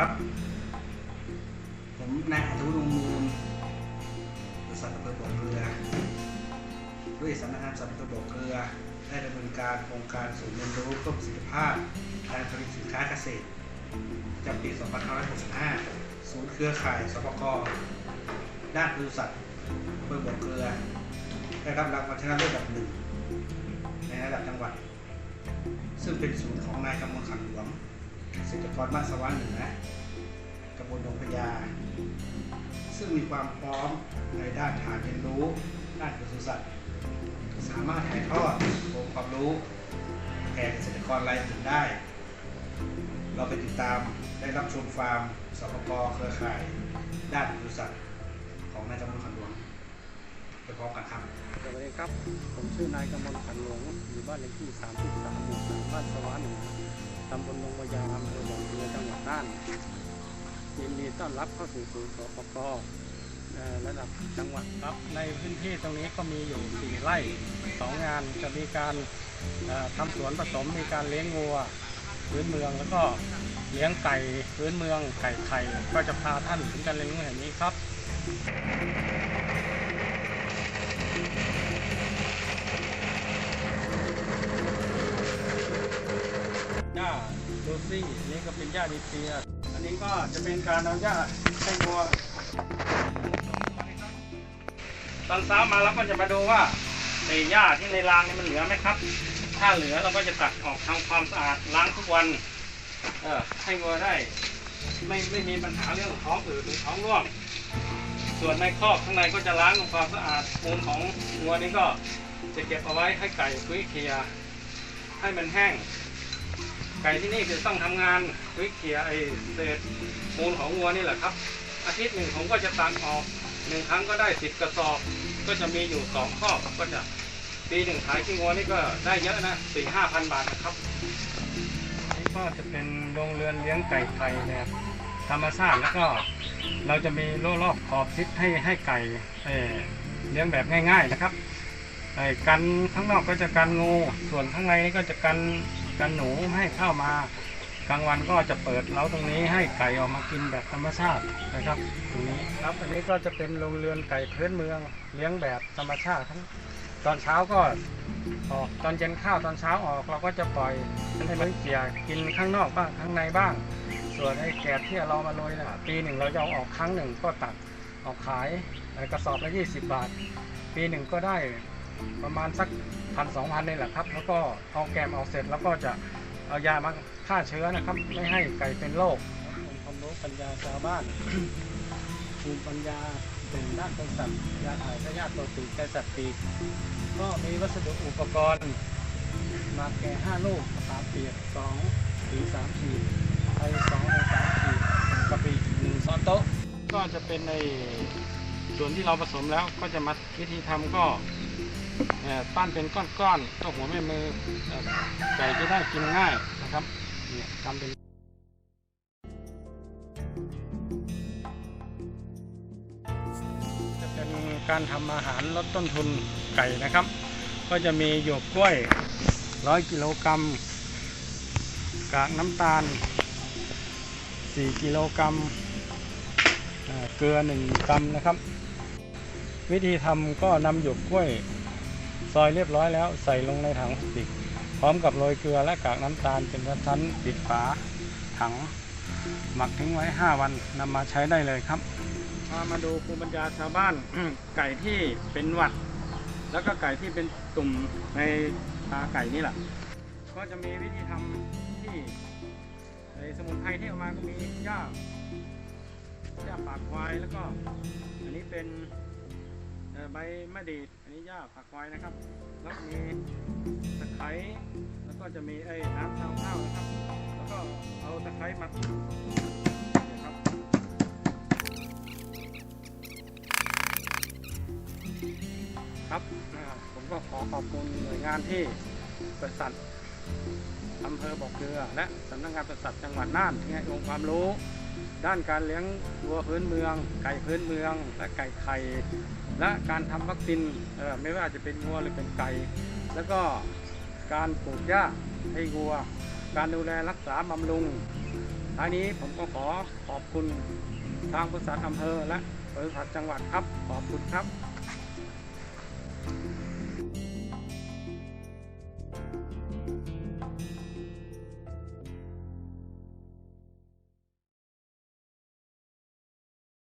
ครับ ผมนายอนุรุงมูลบริษัทอำเภอบ่อเกลือด้วยสำนักงานสัตว์อำเภอบ่อเกลือได้ดำเนินการโครงการศูนย์เรียนรู้เพิ่มประสิทธิภาพการผลิตสินค้าเกษตรจำปี 2565 ศูนย์เครือข่ายสปกด้านปศุสัตว์อำเภอบ่อเกลือ ได้รับรางวัลชนะเลิศอันดับหนึ่งในระดับจังหวัด ซึ่งเป็นศูนย์ของนายกำมลขันหลวง เกษตรกรบ้าสวรรค์หนือตำบลดงพญา ซึ่งมีความพร้อมในด้านฐานเรียนรู้ ด้านปศุสัตว์สามารถถ่ายทอดองค์ความรู้แก่เกษตรกรรายอื่นได้ เราไปติดตามได้รับชมฟาร์มสปกเครือข่าย ด้านปศุสัตว์ของนายกำมลขันหลวงไปพร้อมกันครับสวัสดีครับ ผมชื่อนายกำมลขันหลวง อยู่บ้านเลขที่ 33หมู่3บ้านสวาเหนือตำบลลงวายาอำเภอหนองเรือจังหวัดน่านยินดีต้อนรับเข้าสู่ศูนย์สปกเอ่อระดับจังหวัดครับในพื้นที่ตรงนี้ก็มีอยู่ 4 ไร่ 2 งานจะมีการทำสวนผสมมีการเลี้ยงวัวพื้นเมืองแล้วก็เลี้ยงไก่พื้นเมืองไก่ไข่ก็จะพาท่านถึงการเลี้ยงแห่งนี้ครับ ลูซี่อันนี้ก็เป็นหญ้าดีเซียอันนี้ก็จะเป็นการเอาหญ้าให้วัวตอนเช้ามาเราก็จะมาดูว่าในหญ้าที่ในรางนี่มันเหลือไหมครับ ถ้าเหลือเราก็จะตัดออกทำความสะอาดล้างทุกวัน เออให้วัวได้ ไม่ไม่มีปัญหาเรื่องท้องอืดหรือท้องร่วง ส่วนในคอกข้างในก็จะล้างทำความสะอาดมูลของวัวนี่ก็จะเก็บเอาไว้ให้ไก่คุยเคลียให้มันแห้ง ไก่ที่นี่คือต้องทำงานวิเคียไอเศษมูลของวัวนี่แหละครับ อาทิตย์หนึ่งผมก็จะตักออกหนึ่งครั้งก็ได้สิบกระสอบ ก็จะมีอยู่สองข้อบก็จะปีหนึ่งขายขี้งัวนี่ก็ได้เยอะนะสี่ห้าพันบาทนะครับนี่ก็จะเป็นโรงเรือนเลี้ยงไก่ไข่แบบธรรมชาติแล้วก็เราจะมีโล่รอบขอบชิดให้ให้ไก่เอเลี้ยงแบบง่าย ๆนะครับไอ้กันข้างนอกก็จะกันงูส่วนข้างในนี่ก็จะกัน กันหนูไม่ให้เข้ามากลางวันก็จะเปิดเล้าตรงนี้ให้ไก่ออกมากินแบบธรรมชาตินะครับตรงนี้ครับอันนี้ก็จะเป็นโรงเรือนไก่พื้นเมืองเลี้ยงแบบธรรมชาติทั้งตอนเช้าก็ออกตอนเย็นข้าวตอนเช้าออกเราก็จะปล่อยให้มันเกลี่ยกินข้างนอกบ้างข้างในบ้าง ส่วนไอ้แกบที่เรามาโรยน่ะปีหนึ่งเราจะเอาออกครั้งหนึ่งก็ตัดออกขายกระสอบละ 20 บาท ปีหนึ่งก็ได้ ประมาณสักพันสองพันนี่แหละครับ แล้วก็เอาแกมออกเสร็จแล้วก็จะเอายามาฆ่าเชื้อนะครับ ไม่ให้ไก่เป็นโรคความรู้ปัญญาชาวบ้านภูมิปัญญาเป็นด้านกษัตริย์ยาถ่ายพยาธิตัวตีไก่สัตว์ปีกก็มีวัสดุอุปกรณ์ มาแก่ห้าลูกสามเปียกสองสีสามขีดไอสองไอสามขีดกะปิหนึ่งช้อนโต๊ะ ก็จะเป็นในส่วนที่เราผสมแล้วก็จะมาวิธีทำก็ ปั้นเป็นก้อนๆก็หัวแม่มือไก่จะได้กินง่ายนะครับเนี่ยทำเป็นจะเป็นการทำอาหารลดต้นทุนไก่นะครับ ก็จะมีหยวกกล้วยร้อยกิโลกรัมกากน้ำตาล 4 กิโลกรัมเอ่อเกลือ 1กรัมนะครับ วิธีทำก็นำหยวกกล้วย ซอยเรียบร้อยแล้วใส่ลงในถังพลาสติก พร้อมกับโรยเกลือและกากน้ำตาลเป็นชั้นปิดฝาถัง หมักทิ้งไว้ 5 วันนำมาใช้ได้เลยครับมามาดูภูมิปัญญาชาวบ้าน ไก่ที่เป็นหวัด แล้วก็ไก่ที่เป็นตุ่มในตาไก่นี่แหละก็จะมีวิธีทำที่ในสมุนไพรที่เอามาก็มีหญ้าหญ้าปากควายแล้วก็ อันนี้เป็น ใบมะเดีดอันนี้หญ้าปากควายนะครับ แล้วมีตะไคร้แล้วก็จะมีไอ้น้ำชาวข้าวนะครับ แล้วก็เอาตะไคร้มาครับครับอ่าผมก็ขอขอบคุณหน่วยงานที่บริษัทอำเภอบอกเกลือ และสำนักงานบริษัทจังหวัดน่านที่ให้องค์ความรู้ ด้านการเลี้ยงวัวพื้นเมือง ไก่พื้นเมือง และไก่ไข่และการทำวัคซีนไม่ว่าจะเป็นวัวหรือเป็นไก่ แล้วก็การปลูกหญ้าให้วัว การดูแลรักษาบำรุงท้ายนี้ผมก็ขอขอบคุณทางบริษัทอำเภอและบริษัทจังหวัดครับขอบคุณครับ